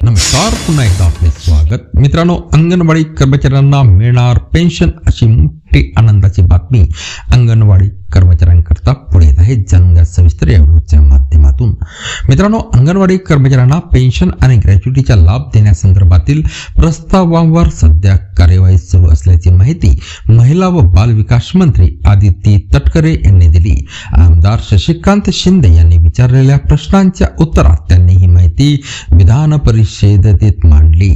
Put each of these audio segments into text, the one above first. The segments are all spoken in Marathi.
नमस्कार पुन्हा एकदा आपले स्वागत. मित्रांनो अंगणवाडी कर्मचाऱ्यांना मिळणार पेन्शन अशी मोठी आनंदाची बातमी अंगणवाडी कर्मचाऱ्यांकरता पुढे येत आहे. जाणून सविस्तर या व्हिडिओच्या माध्यमातून. मित्रांनो अंगणवाडी कर्मचाऱ्यांना पेन्शन आणि ग्रॅच्युटीचा लाभ देण्यासंदर्भातील प्रस्तावांवर सध्या कार्यवाही सुरू असल्याची माहिती महिला व बाल विकास मंत्री आदिती तटकरे यांनी दिली. आमदार शशिकांत शिंदे यांनी विचारलेल्या प्रश्नांच्या उत्तरात त्यांनी माहिती विधान परिषदेत मांडली.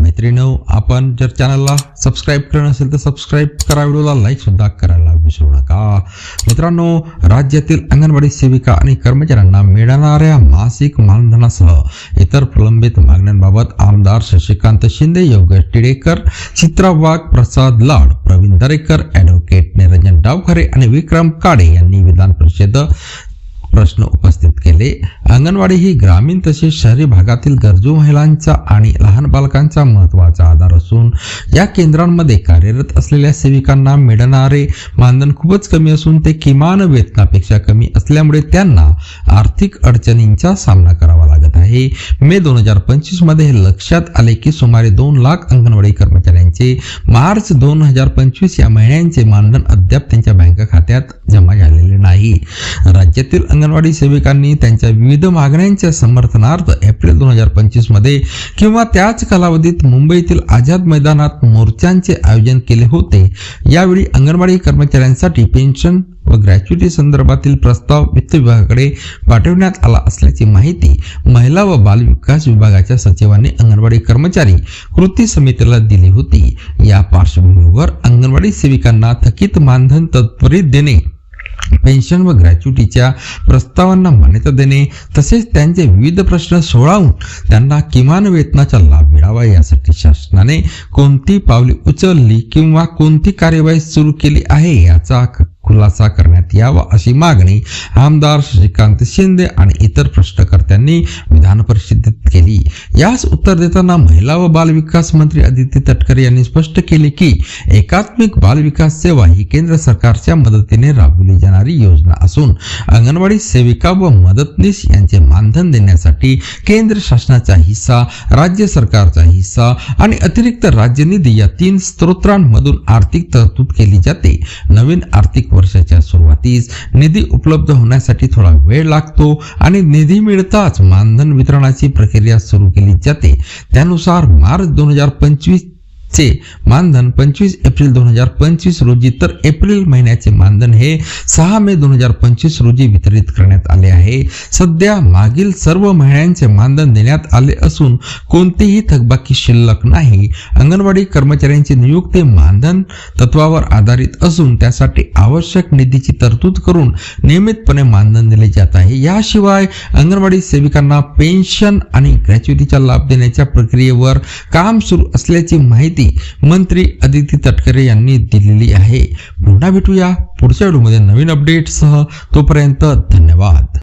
मैत्रिणो आपण जर चॅनलला सबस्क्राईब करणं असेल तर सबस्क्राईब करा व्हिडिओला करायला विसरू नका. मित्रांनो राज्यातील अंगणवाडी सेविका आणि कर्मचाऱ्यांना मिळणाऱ्या मासिक मानधनासह इतर प्रलंबित मागण्यांबाबत आमदार शशिकांत शिंदे योगेश टिडेकर चित्रा वाघ प्रसाद लाड प्रवीण दरेकर ॲडव्होकेट निरंजन डावखरे आणि विक्रम काडे यांनी विधान परिषद प्रश्न उपस्थित केले. अंगणवाडी ही ग्रामीण तसेच शहरी भागातील गरजू महिलांचा आणि लहान बालकांचा महत्त्वाचा आधार असून या केंद्रांमध्ये कार्यरत असलेल्या सेविकांना मिळणारे मानधन खूपच कमी असून ते किमान वेतनापेक्षा कमी असल्यामुळे त्यांना आर्थिक अडचणींचा सामना करावा लागत आहे. मे दोन हजार पंचवीसमध्ये हे लक्षात आले की सुमारे दोन लाख अंगणवाडी कर्मचाऱ्यांचे मार्च दोन हजार पंचवीस या महिन्यांचे मानधन अद्याप त्यांच्या बँक खात्यात जमा झालेले नाही. राज्यातील अंगणवाडी सेविकांनी त्यांच्या विविध मागण्यांच्या समर्थनार्थ एप्रिल दोन हजार पंचवीसमध्ये किंवा त्याच कालावधीत मुंबईतील आझाद मैदानात मोर्चांचे आयोजन केले होते. यावेळी अंगणवाडी कर्मचाऱ्यांसाठी पेन्शन व ग्रॅच्युटी संदर्भातील प्रस्ताव वित्त विभागाकडे पाठवण्यात आला असल्याची माहिती महिला व बाल विकास विभागाच्या सचिवांनी अंगणवाडी कर्मचारी कृती समितीला दिली होती. या पार्श्वभूमीवर अंगणवाडी सेविकांना थकीत मानधन त्वरित देणे पेन्शन व ग्रॅच्युटीच्या प्रस्तावांना मान्यता देणे तसेच त्यांचे विविध प्रश्न सोडावून त्यांना किमान वेतनाचा लाभ मिळावा यासाठी शासनाने कोणती पावले उचलली किंवा कोणती कार्यवाही सुरू केली आहे याचा खुलासा करण्यात यावा अशी मागणी आमदार श्रीकांत शिंदे आणि इतर प्रश्नकर्त्यांनी विधान परिषदेत केली. यास उत्तर देताना महिला व बाल विकास मंत्री आदित्य तटकरे यांनी स्पष्ट केले की एकात्मिक बाल विकास सेवा ही केंद्र सरकारच्या मदतीने राबवली जाणारी योजना असून अंगणवाडी सेविका व मदतनीस यांचे मानधन देण्यासाठी केंद्र शासनाचा हिस्सा राज्य सरकारचा हिस्सा आणि अतिरिक्त राज्य निधी या तीन स्त्रोतांमधून आर्थिक तरतूद केली जाते. नवीन आर्थिक वर्षाच्या सुरुवातीस निधी उपलब्ध होण्यासाठी थोडा वेळ लागतो आणि निधी मिळताच मानधन वितरणाची प्रक्रिया सुरू केली जाते. त्यानुसार मार्च दोन हजार पंचवीस महिन्याचे मानधन पंचवीस एप्रिल दोन हजार पंचवीस रोजी तर एप्रिल महिन्याचे मानधन हे सहा मे दोन हजार पंचवीस रोजी वितरित करण्यात आले आहे. सध्या मागील सर्व महिन्यांचे मानधन देण्यात आले असून कोणतेही थकबाकी शिल्लक नाही. अंगणवाडी कर्मचाऱ्यांची नियुक्ती मानधन तत्वावर आधारित असून त्यासाठी आवश्यक निधीची तरतूद करून नियमितपणे मानधन दिले जात आहे. याशिवाय अंगणवाडी सेविकांना पेन्शन आणि ग्रॅच्युटीचा लाभ देण्याच्या प्रक्रियेवर काम सुरू असल्याची माहिती मंत्री अदिती तटकरे यांनी दिलेली आहे. पुन्हा भेटूया पुढच्या व्हिडिओमध्ये नवीन अपडेटसह तोपर्यंत धन्यवाद.